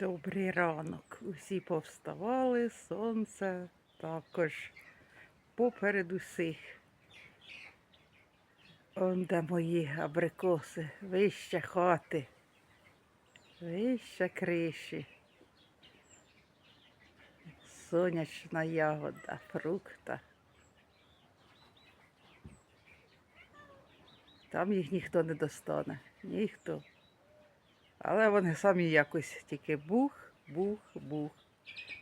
Добрий ранок. Усі повставали, сонце також поперед усіх. Он де мої абрикоси, вище хати, вище криші. Сонячна ягода, фрукта. Там їх ніхто не достане, ніхто. Але вони самі якось тільки бух, бух, бух.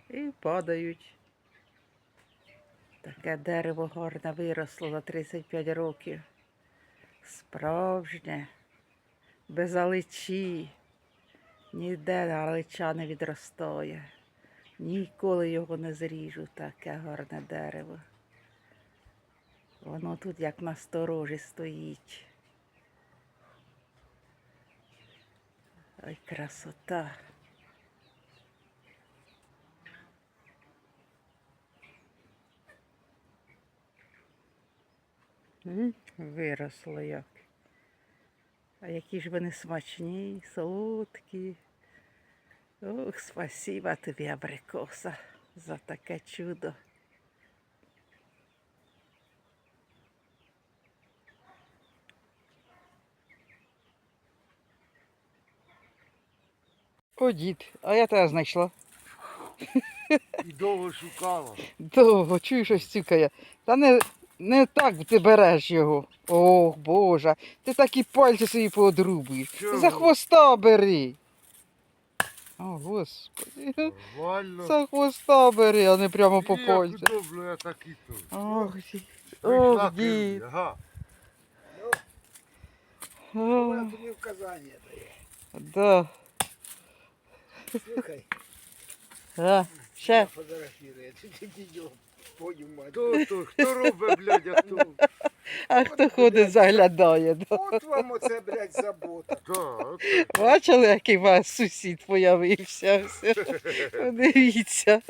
І падають. Таке дерево гарне виросло за 35 років. Справжнє, без аличі. Ніде алича не відростає. Ніколи його не зріжу, таке гарне дерево. Воно тут як на сторожі стоїть. Ой, красота. Виросло як. А які ж вони смачні, солодкі. Ох, спасіба тобі, абрикоса, за таке чудо. О, дід, а я тебе знайшла. І довго шукала. Довго, чуєш, ось цюкає. Та не, не так ти береш його. Ох, Боже, ти такі пальці собі поодрубуєш. Ти За хвоста бери. О, Господи. Нормально. За хвоста бери, а не прямо по І як пальцю. я так і то. Ох, дід. Ох, дід. Ага. Вона Ох, тобі вказання дає. Да. Слухай, А, ще. фотографірує, ти тільки його подюма. То, то, хто робить, блядь, а хто? А хто ходить, заглядає. Да. От вам оце, блядь, забота. Так, Бачили, який у вас сусід появився? Подивіться.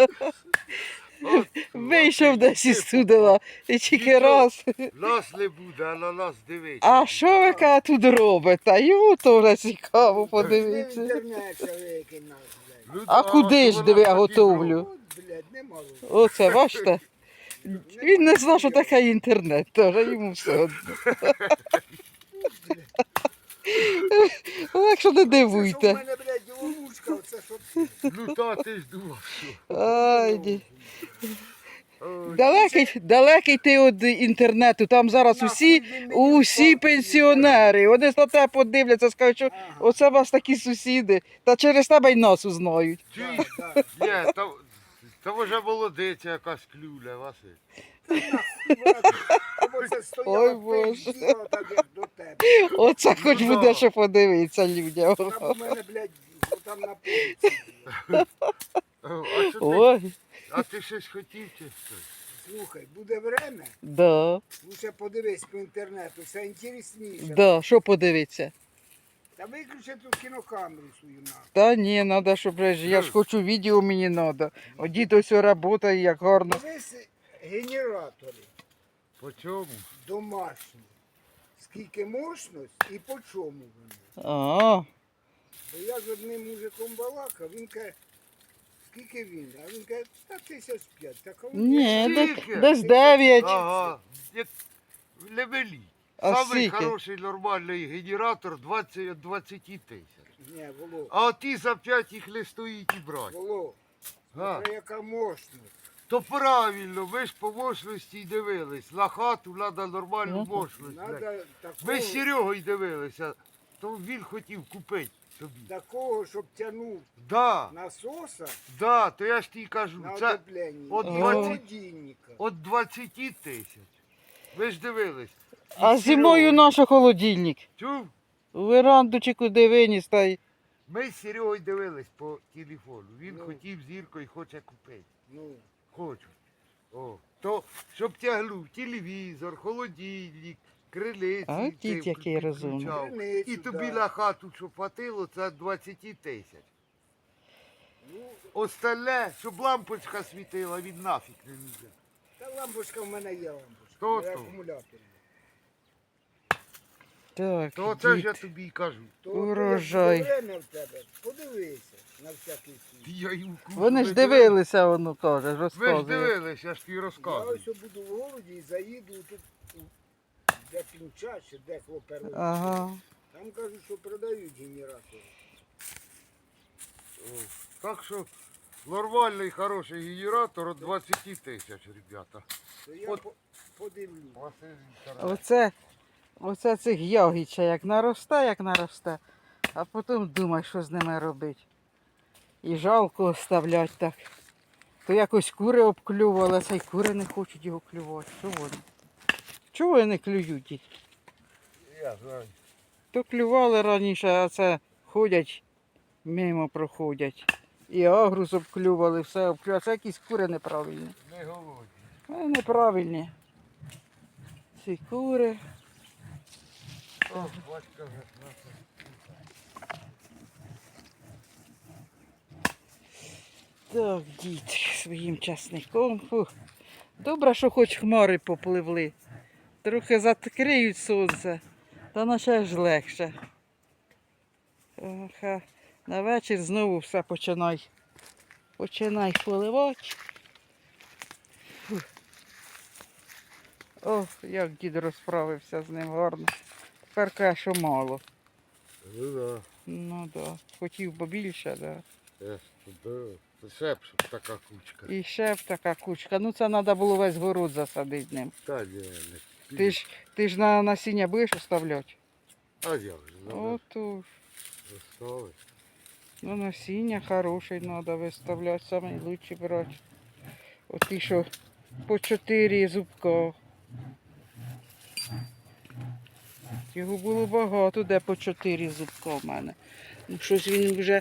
Вийшов десь із Тудова і тільки раз. Нас не буде, а на нас дивиться. А що ви ка тут робите? Йому теж цікаво. Ну, А куди ж диви, я готовлю? Оце, бачите? Він не знав, що таке інтернет, теж йому все одно. Ну, Якщо не дивуйте. мене, блядь, ловушка, оце що Ну та ти ж думав, що. Ай, ді. Ой, Далекий, далекий ти від інтернету, там зараз усі, усі пенсіонери. Вони на тебе подивляться, скажуть, що оце у вас такі сусіди, та через тебе й нас узнають. Так, Ні, то, то може молодиця якась клюля, Василь. Або це Ой, стояла Боже. пизділа, так як до тебе. Оце хоч Ну, буде що подивитися людям. Там у мене, блядь, там на полиці. А, що ти, Ой, а ти щось хотів чи що? Слухай, буде время, да, лучше подивись по інтернету, все інтересніше. да, що подивитися? Та виключи ту кінокамеру свою нахуй. Та ні, треба, щоб ж- я ж хочу відео мені треба. О, дід ось працює, як гарно. Дивись генератори По чому? домашні. Скільки мощність і по чому вони. А, я з одним мужиком балакав, він каже, скільки він? А він каже, та тисяч п'ять. Так, а він ні, Скільки? десь- десь дев'ять. Ага. Як левелі. А Самий скільки? хороший нормальний генератор 20 від 20 тисяч. Ні, Воло, А ті за 5 їх не стоїть і брати. Воло, Га. це яка мощність. То правильно, ви ж по мощності й дивились. На хату треба нормальну Ну. мощність. блядь. Надо Ви з Серегою дивилися, то він хотів купити. Такого, щоб тягнув Да, насоса да, то я ж тобі кажу, на це отоплення. от і 20 холодильника. від 20 тисяч. Ви ж дивились. І а зимою наш холодильник. Чув? У веранду чи куди виніс, та й Ми з Серегою дивились по телефону. Він Ну. хотів зіркою, хоче купити. Ну, Хочу. О, то, щоб тягнув телевізор, холодильник, крилиці. А, дід який розумний. І тобі да. на хату, що хватило, це 20 тисяч. Остальне, щоб лампочка світила, він нафіг не нужен. та лампочка в мене є лампочка. То то. акумулятор. так. То це ж я тобі й кажу. Урожай. Время в тебе, подивися. на всякий. Я кушу. Вони ж дивилися, воно каже, Ви ж розказує. дивились, я ж тобі Я розказую. ось буду в городі і заїду тут, де пінча, чи де хлоперу. Ага. Там кажуть, що продають генератори. О, Так що нормальний хороший генератор від 20 тисяч, ребята. То я От. по- подивлюсь. Василь Вікторович. Оце, оце цих ягідча як наросте, як наросте, а потім думай, що з ними робити. І жалко оставлять так. То якось кури обклювали, а цей кури не хочуть його клювати. Що вони? Чого вони клюють? Я знаю. То клювали раніше, а це ходять, мимо проходять. І агрус обклювали, все обклювали. Це якісь кури неправильні. Не голодні. Вони неправильні. Ці кури. О, батька вже. Так, дід своїм часником. Фух. Добре, що хоч хмари попливли. Трохи закриють сонце, та наче ж легше. На вечір знову все починай. Починай поливати. О, як дід розправився з ним гарно. Тепер каже, що мало. Ну да. Ну так, да. хотів би більше, да. Е, да. Ще б така кучка. І ще б така кучка. Ну це треба було весь город засадити ним. Та ні, не. Ти ж, ти ж на насіння будеш оставляти? А як же, надо Отож. розставити. Ну насіння хороше треба виставляти, лучше брати. От ті, що по чотири зубка. Його було багато, де по чотири зубка в мене. Ну щось він вже,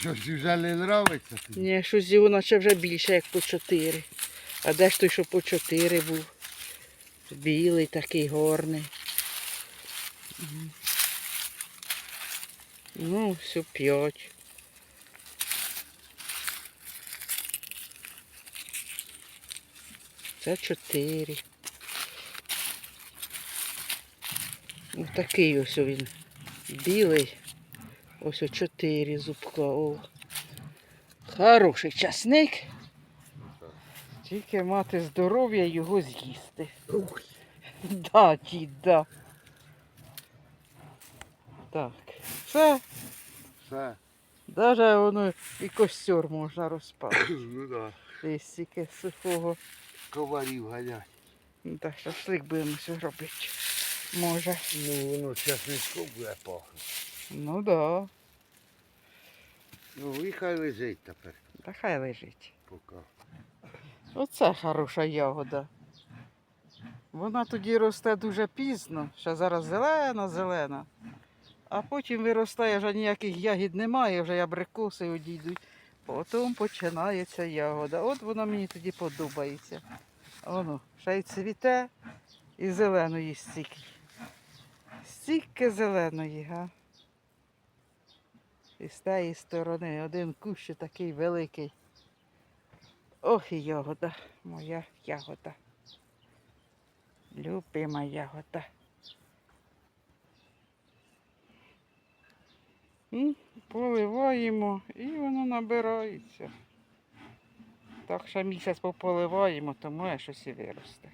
Що ж вже не нравиться тобі? ні, щось його наче вже більше, як по чотири. А де ж той, що по чотири був? Білий такий горний. Ну, все п'ять. Це чотири. Ось такий ось він. Білий. Ось о чотири зубка. О. Хороший часник. Тільки мати здоров'я його з'їсти. Да, дід, да. Так. Все. Все. Даже воно і костер можна розпалити. Ну да. Десь стільки сухого. Коварів ганять. Ну, Так, шашлик будемо все робити. Може. Ну воно часничком буде пахнути. Ну да. Ну і хай лежить тепер Та хай лежить. поки. Оце хороша ягода. Вона тоді росте дуже пізно, ще зараз зелена, зелена. А потім виростає, вже ніяких ягід немає, вже абрикоси одійдуть. Потім починається ягода. От вона мені тоді подобається. Воно, ще й цвіте і зеленої стільки. Стільки зеленої, га. І з тієї сторони один кущ такий великий. Ох і ягода, моя ягода. Любима ягода. Поливаємо і воно набирається. Так що місяць пополиваємо, то може щось і виросте.